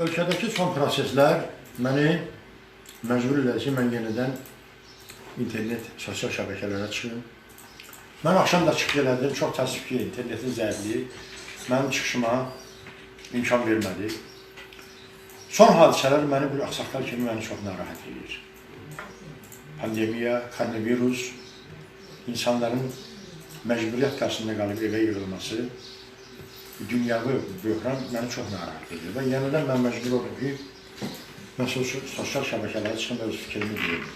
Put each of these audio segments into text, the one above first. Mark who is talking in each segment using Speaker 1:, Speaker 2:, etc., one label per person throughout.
Speaker 1: ölkədəki son proseslər məni məcbur elədi ki, mən yenidən internet, sosial şəbəkələrə çıxım. Mən axşam da çıxış elədim, çox təəssüf ki, internetin zəifliyi mənim çıxışıma imkan vermədi. Son hadisələr məni bir axsaqqal kimi məni çox narahat edir. Pandemiya, koronavirus, insanların məcburiyyət qarşısında qalıb evə yığılması, dünyavi böhran məni çox narahat edir. Və yenidən mən məcbur oldum ki, mən sosial, şəbəkələrə çıxım və öz fikrimi deyim.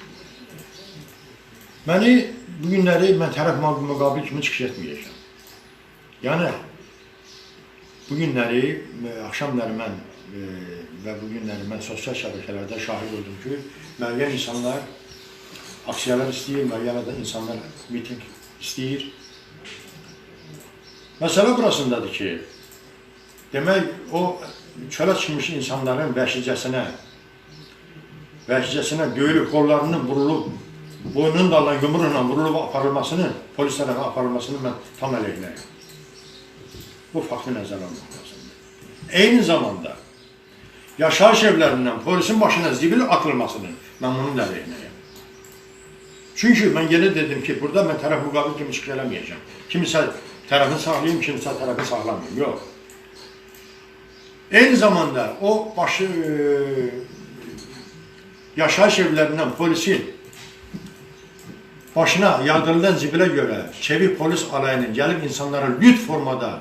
Speaker 1: Məni bu günləri mən tərəf müqabil kimi çıxış etməyəcəm. Yəni, bu günləri, e, axşamları mən e, və bu günləri mən şahid oldum ki, müəyyən insanlar aksiyalar istəyir, müəyyən insanlar miting istəyir. Məsələ burasındadır ki, demək o çölə çıxmış insanların vəhşicəsinə, vəhşicəsinə döyülüb, qollarının vurulub, boynunun dalından yumruqla vurulub aparılmasını, polis tərəfə aparılmasını mən tam əleyhinəyim. Bu faktı nəzərə almaq lazımdır. Zamanda yaşayış evlərindən polisin başına zibil atılmasının mən bunun əleyhinəyim. Çünki mən yenə dedim ki, burada mən tərəf müqabil kimi çıxış eləməyəcəm. Kimisə tərəfini saxlayayım, kimisə tərəfi saxlamayayım. Yox. Eyni zamanda o başı e, yaşayış evlərindən polisin başına yağdırılan zibilə görə çevik polis alayının gəlib insanlara lüt formada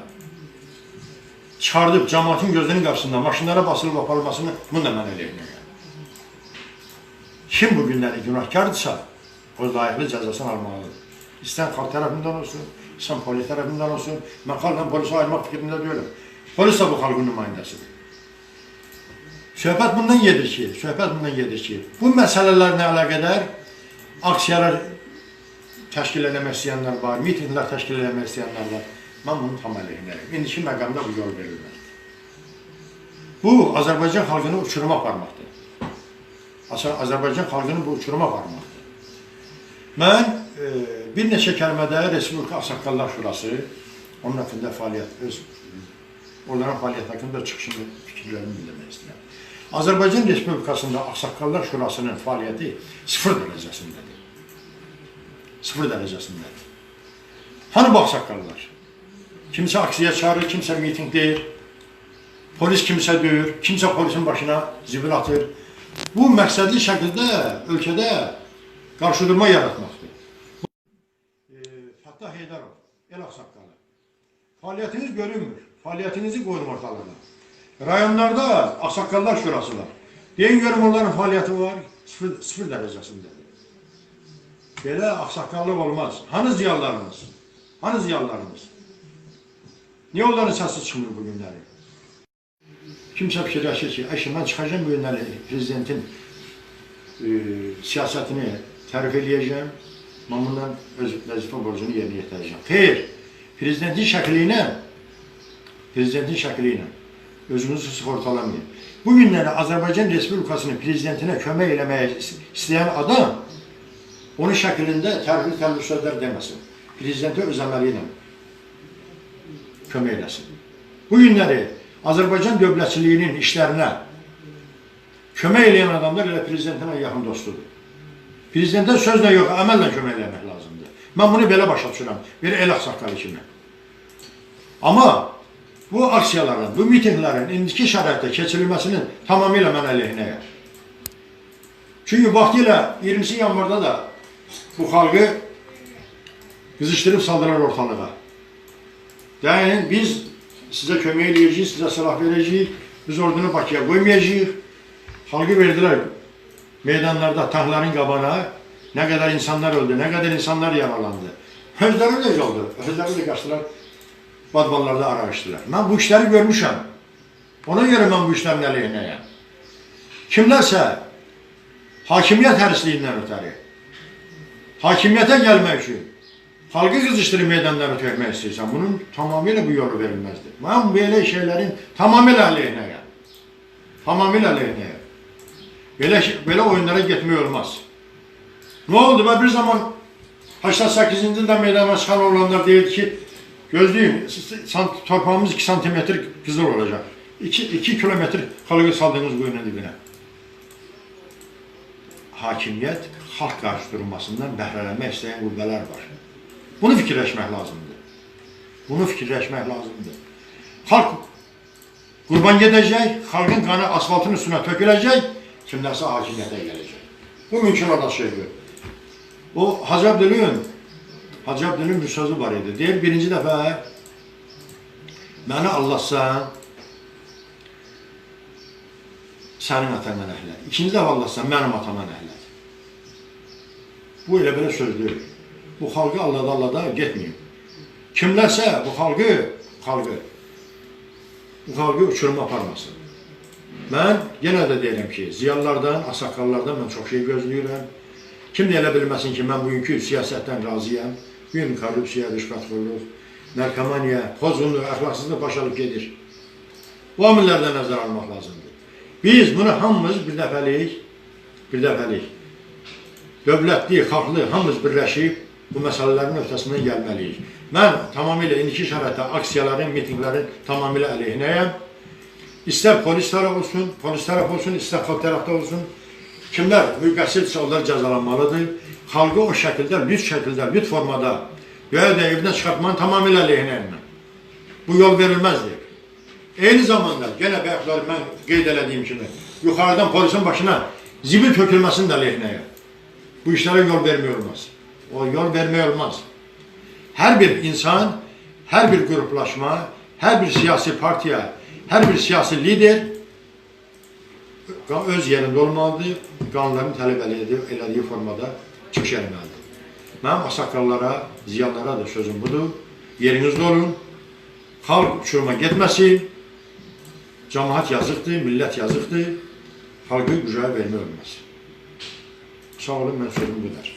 Speaker 1: çıxardıb cəmaatın gözünün qarşısında maşınlara basılıb aparılmasını bunu da mən eləyirəm. Kim bu günləri günahkardırsa, o layiqli cəzasını almalıdır. İstən xalq tərəfindən olsun, istən polis tərəfindən olsun. Mən xalqla polisi ayırmaq fikrində deyiləm. Polis də bu xalqın nümayəndəsidir. Söhbət bundan gedir ki, söhbət bundan gedir ki, bu məsələlərlə əlaqədar aksiyalar təşkil eləmək istəyənlər var, mitinqlər təşkil eləmək istəyənlər var. Mən bunun tam əleyhinəyim. İndiki məqamda bu yol verilməz. Bu, Azərbaycan xalqını uçuruma aparmaqdır. Azər- Azərbaycan xalqını bu uçuruma aparmaqdır. Mən e, bir neçə kəlmədə Respublika Ağsaqqallar Şurası, onun haqqında fəaliyyət, öz, onların fəaliyyət haqqında çıxışını, fikirlərimi bildirmək istəyirəm. Azərbaycan Respublikasında Ağsaqqallar Şurasının fəaliyyəti sıfır dərəcəsindədir. Sıfır dərəcəsindədir. Hani bu ağsaqqallar? Kimsə aksiya çağırır, kimsə mitinqləyir, polis kimsə döyür, kimsə polisin başına zibil atır. Bu məqsədli şəkildə ölkədə qarşıdurma yaratmaqdır. E, Fəttah Heydarov, el ağsaqqalı. Fəaliyyətiniz görünmür, fəaliyyətinizi qoyun ortalığa. Rayonlarda ağsaqqallar şurası var. Deyin görüm onların fəaliyyəti var, sıfır, sıfır dərəcəsindədir. Belə ağsaqqallıq olmaz. Hani ziyalılarımız? Hani ziyalılarımız? Niyə onların səsi çıxmır bu günləri? Kimsə fikirləşir ki, əşi mən çıxacağım bu günləri prezidentin e, siyasətini tərif eləyəcəm, mən bundan öz vəzifə borcunu yerinə yetirəcəm. Xeyr, prezidentin şəkli ilə, prezidentin ilə özünüzü sığortalamayın. Bu günləri Azərbaycan Respublikasının prezidentinə kömək eləməyə istəyən adam onun şəklində tərifli tərifli sözlər deməsin. Prezidentə öz əməli ilə kömək eləsin. Bu günləri Azərbaycan dövlətçiliyinin işlərinə kömək eləyən adamlar elə prezidentinə yaxın dostudur. Prezidentə sözlə yox, əməllə kömək eləmək lazımdır. Mən bunu belə başa düşürəm, bir el ağsaqqalı kimi. Amma bu aksiyaların, bu mitinglərin indiki şəraitdə keçirilməsinin tamamilə mən əleyhinəyəm. Çünki vaxtilə 20 yanvarda da bu xalqı qızışdırıb saldılar ortalığa. Deyin, biz sizə kömək eləyəcəyik, sizə silah verəcəyik, biz ordunu Bakıya qoymayacağıq. Xalqı verdilər meydanlarda, tankların qabana, nə qədər insanlar öldü, nə qədər insanlar yaralandı. Özləri də oldu, özləri də qaçdılar, badballarda araşdılar. Mən bu işləri görmüşəm. Ona görə mən bu işlərin əleyhinəyəm. Kimlərsə hakimiyyət hərisliyindən ötəri, hakimiyyətə gəlmək üçün Xalqı qızışdırıb meydanlara tökmək istəyirsən, bunun tamamilə bu yolu verilməzdir. Mən belə şeylərin tamamilə əleyhinəyəm. Tamamilə əleyhinəyəm. Belə, belə oyunlara getmək olmaz. Nə oldu? Və bir zaman 88-ci ildə meydana çıxan oğlanlar deyirdi ki, sant- torpağımız 2 santimetr qızıl olacaq. 2 2 kilometr xalqı saldığınız quyunun dibinə. Hakimiyyət xalq qarşıdurulmasından bəhrələnmək istəyən qüvvələr var. Bunu fikirləşmək lazımdır. Bunu fikirləşmək lazımdır. Xalq qurban gedəcək, xalqın qanı asfaltın üstünə töküləcək, kimlərsə hakimiyyətə gələcək. Bu mümkün olan şeydir. O Hacı Abdülün, Hacı Abdülün bir sözü var idi. Deyir, birinci dəfə məni Allahsan, sənin atandan əhləd. İkinci dəfə Allahsan, mənim atamdan əhləd. Bu elə belə söz deyil. Bu xalqı allada allada getməyin. Kimlərsə bu xalqı, xalqı, bu xalqı uçuruma aparmasın. Mən yenə də deyirəm ki, ziyalılardan, asaqqallardan mən çox şey gözləyirəm. Kim də elə bilməsin ki, mən bugünkü siyasətdən razıyam. Bu gün korrupsiya, dışqatqırlıq, narkomaniya, pozğunluq, əxlaqsızlıq baş alıb gedir. Bu amillərdən nəzər almaq lazımdır. Biz bunu hamımız bir dəfəlik, bir dəfəlik, dövlətli, xalqlı hamımız birləşib bu məsələlərin öhdəsindən gəlməliyik. Mən tamamilə indiki şəraitdə aksiyaların, mitinqlərin tamamilə əleyhinəyəm. İstər polis tərəf olsun, polis tərəf olsun, istər xalq tərəfdə olsun. Kimlər müqəssirdirsə onlar cəzalanmalıdır. Xalqı o şəkildə, lüt şəkildə, lüt formada da evindən çıxartmanın tamamilə əleyhinəyəm mən. Bu yol verilməzdir. Eyni zamanda yenə bayaqlar mən qeyd elədiyim kimi yuxarıdan polisin başına zibil tökülməsinin də əleyhinəyəm. Bu işlərə yol vermək olmaz. O yol vermək olmaz. Hər bir insan, hər bir qruplaşma, hər bir siyasi partiya, hər bir siyasi lider qa- öz yerində olmalıdır, qanunların tələb elədiyi, formada çıxış etməlidir. Mənim asaqqallara, ziyanlara da sözüm budur. Yerinizdə olun, xalq uçuruma getməsin, cəmaat yazıqdır, millət yazıqdır, xalqı gücə vermək olmaz. Sağ olun, mən sözüm bu.